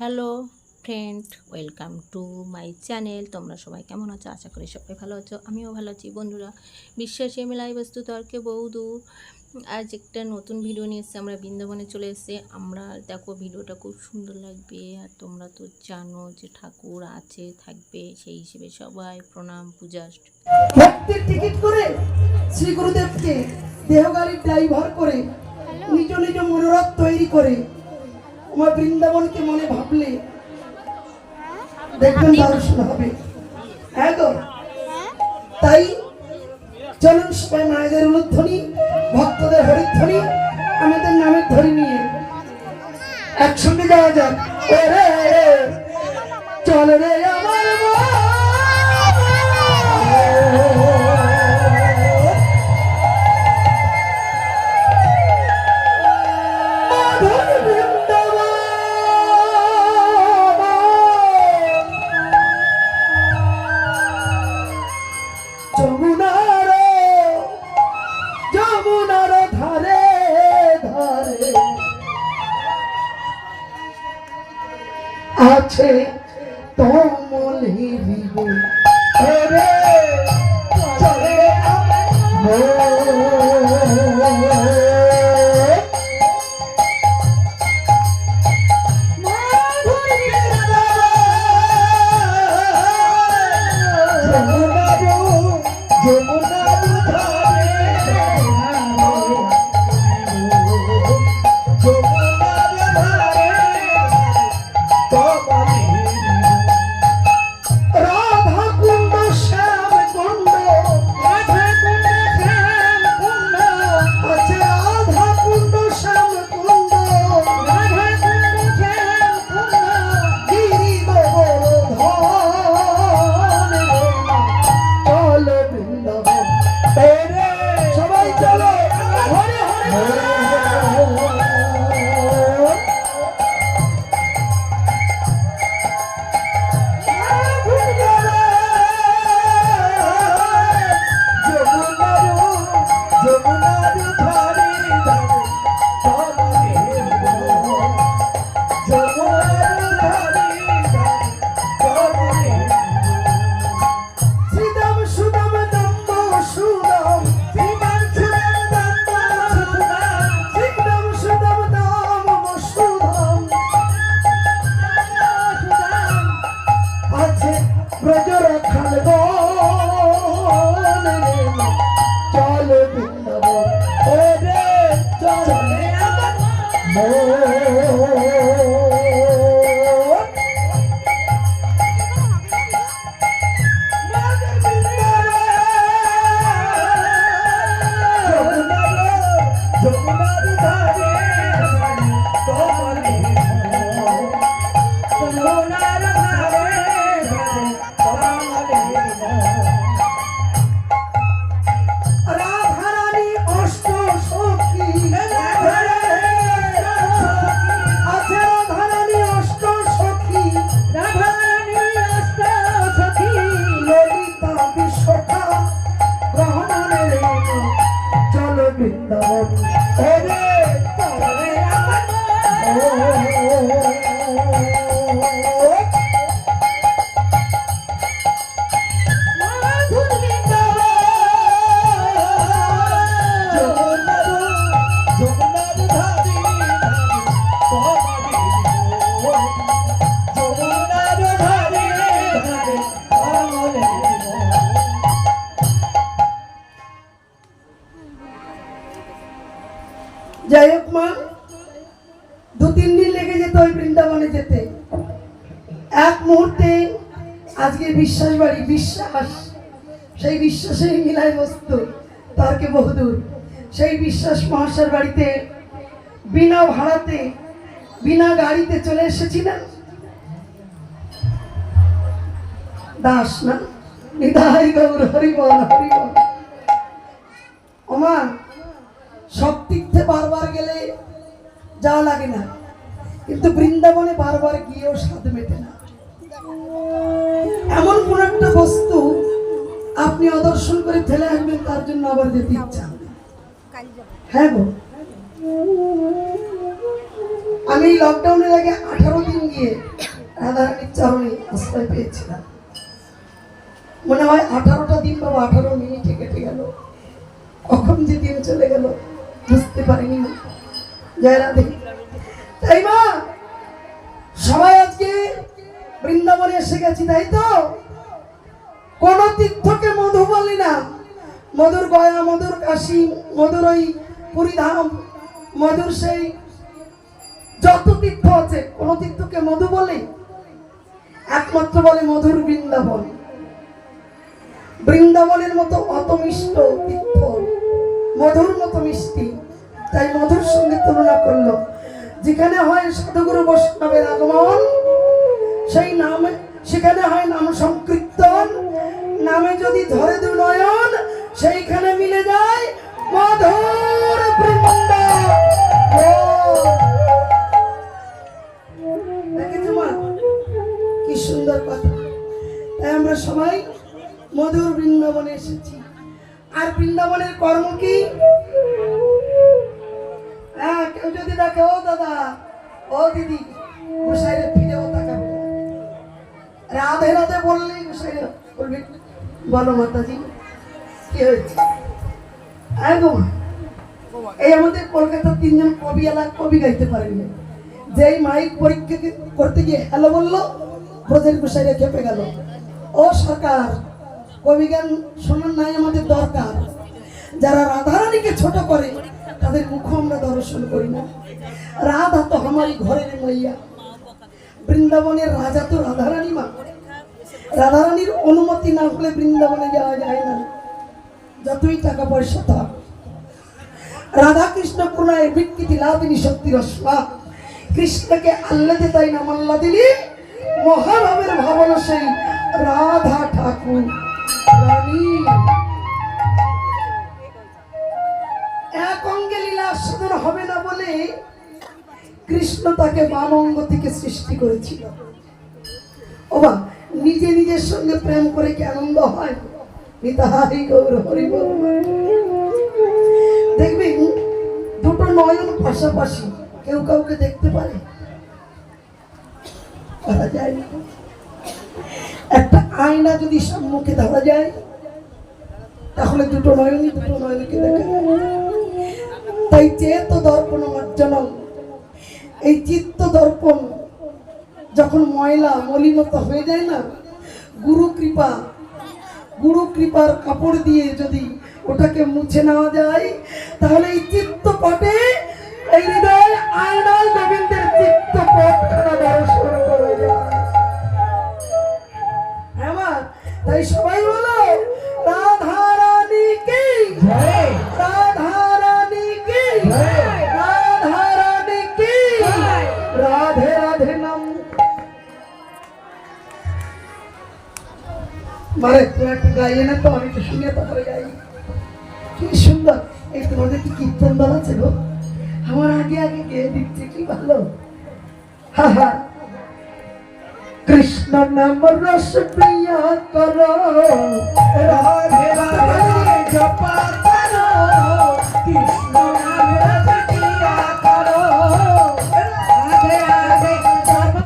Hello friend welcome to my channel তোমরা সবাই কেমন আছো? আশা করি সবাই ভালো আছো। আমিও ভালো আছি বন্ধুরা। বিশ্বাসে মেলাই বস্তু তর্কে বহুদূর আজ একটা নতুন ভিডিও নিয়ে এসেছি। আমরা বৃন্দাবনে চলে এসেছি। আমরা দেখো ভিডিওটা খুব সুন্দর লাগবে। আর তোমরা তো জানো যে ঠাকুর আছে থাকবে সেই হিসেবে সবাই প্রণাম পূজা। টিকিট করে শ্রী গুরুদেবকে দেহগাড়ির ড্রাইভার করে নিজ নিজ মনোরথ তৈরি করে আমার বৃন্দাবনকে মনে ভাবলে দেখবেন দর্শন হবে। হ্যাঁ গো? তাই চলুন সবাই মায়েদের উলুধ্বনি ভক্তদের হরিধ্বনি আমাদের নামের ধরি নিয়ে একসঙ্গে যাওয়া যাক। চল রে আমার যমুনার যমুনার ধারে ধারে। আছে তমলির ওরে চলে। আমার রাধারানী বিশ্বাস বাড়ি বিশ্বাস। সেই বিশ্বাসেই মিলায় বস্তু তর্কে বহুদূর। সেই বিশ্বাস মহাশয়ের বাড়িতে, বিনা ভাড়াতে, বিনা গাড়িতে চলে এসেছিলেন দাস না? নিতাই গৌর হরিবল হরিবল ওমা, সব তীর্থে বারবার গেলে যাওয়া লাগে না। কিন্তু বৃন্দাবনে বারবার গিয়েও স্বাদ মেটে না। এমন কোন একটা বস্তু আপনি অদর্শন করে ফেলে আসবেন, তার জন্য আবার যেতে ইচ্ছা হ্যাঁ গো। আমি লকডাউনের আগে আঠারো দিন গিয়ে রাধারানীর চরণে আশ্রয় পেয়েছিলাম। মনে হয় আঠারোটা দিন বাবা আঠারো মিনিটে কেটে গেল। কখন যে দিন চলে গেল বুঝতে পারিনি। জয় রাধে। তাই মা, সবাই বৃন্দাবনে এসে গেছি, তাই তো? কোন তীর্থকে মধু বলি না। মধুর গয়া, মধুর কাশী, মধুর ওই পুরীধাম মধুর সেই যত তীর্থ আছে, কোন তীর্থকে মধু বলে? একমাত্র বলে মধুর বৃন্দাবন। বৃন্দাবনের মতো অত মিষ্ট তীর্থ, মধুর মতো মিষ্টি, তাই মধুর সঙ্গে তুলনা করল। যেখানে হয় সাধুগুরু বৈষ্ণবের সুন্দর কথা। তাই আমরা সবাই মধুর বৃন্দাবনে এসেছি। আর বৃন্দাবনের কর্ম কি? হ্যাঁ কেউ যদি দেখে, ও দাদা, ও দিদি গোসাইরে ফিরেও তাকাবে। রাধে রাধে বললেই গোসাইরে বলবে, বলো মাতাজি, কি হয়েছে? এই আমাদের কলকাতার তিনজন কবি এলাকা কবি গাইতে পারেনি যেই মাইক পরীক্ষা করতে গিয়ে হ্যালো বলল ব্রজের গোসাইরে খেপে গেল। ও সরকার, কবি গান শোনার নাই আমাদের দরকার। যারা রাধারানীকে ছোট করে, তাদের মুখ আমরা দর্শন করি না। রাধা তো আমারই ঘরের মাইয়া। বৃন্দাবনের রাজা তো রাধারানী মা। রাধারানীর অনুমতি না হলে বৃন্দাবনে যাওয়া যায় না। যতই টাকা পয়সা থাক। রাধা কৃষ্ণ প্রণয়ের বিকৃতি লাদিনী শক্তি রসমা কৃষ্ণকে আল্লাদে তাই নাম আল্লাদিনী মহাভাবের ভাবনা সেই রাধা ঠাকুর, রানী। এক অঙ্গে লীলা আস্বাদন হবে না বলে কৃষ্ণ তাকে বাম অঙ্গ থেকে সৃষ্টি করেছিল। ওবা নিজে নিজের সঙ্গে প্রেম করে কি আনন্দ হয়? নিতাই গৌর হরি বল। দেখবেন, দুটো নয়ন পাশাপাশি কেউ কাউকে দেখতে পারে। পারা যায় না। একটা আয়না যদি সম্মুখে ধরা যায়, তাহলে দুটো নয়নই দুটো নয়নকে দেখা তাই চেত দর্পণ অর্জনম এই চিত্ত দর্পণ যখন ময়লা মলিনতা হয়ে যায় না, গুরু কৃপা, গুরু কৃপার কাপড় দিয়ে যদি ওটাকে মুছে নেওয়া যায়, তাহলে এই চিত্ত পটে রাধে রাধে নাম মানে তুমি একটু গাইয়ে না তো আমি তো শুনে তারপরে গাই কি সুন্দর এই তোমাদের কি কীর্তন আছে গো আমার আগে আগে গেয়ে দিচ্ছে কি ভালো হা হা কৃষ্ণ নাম রস প্রিয়া কর রাধে রাধে জপা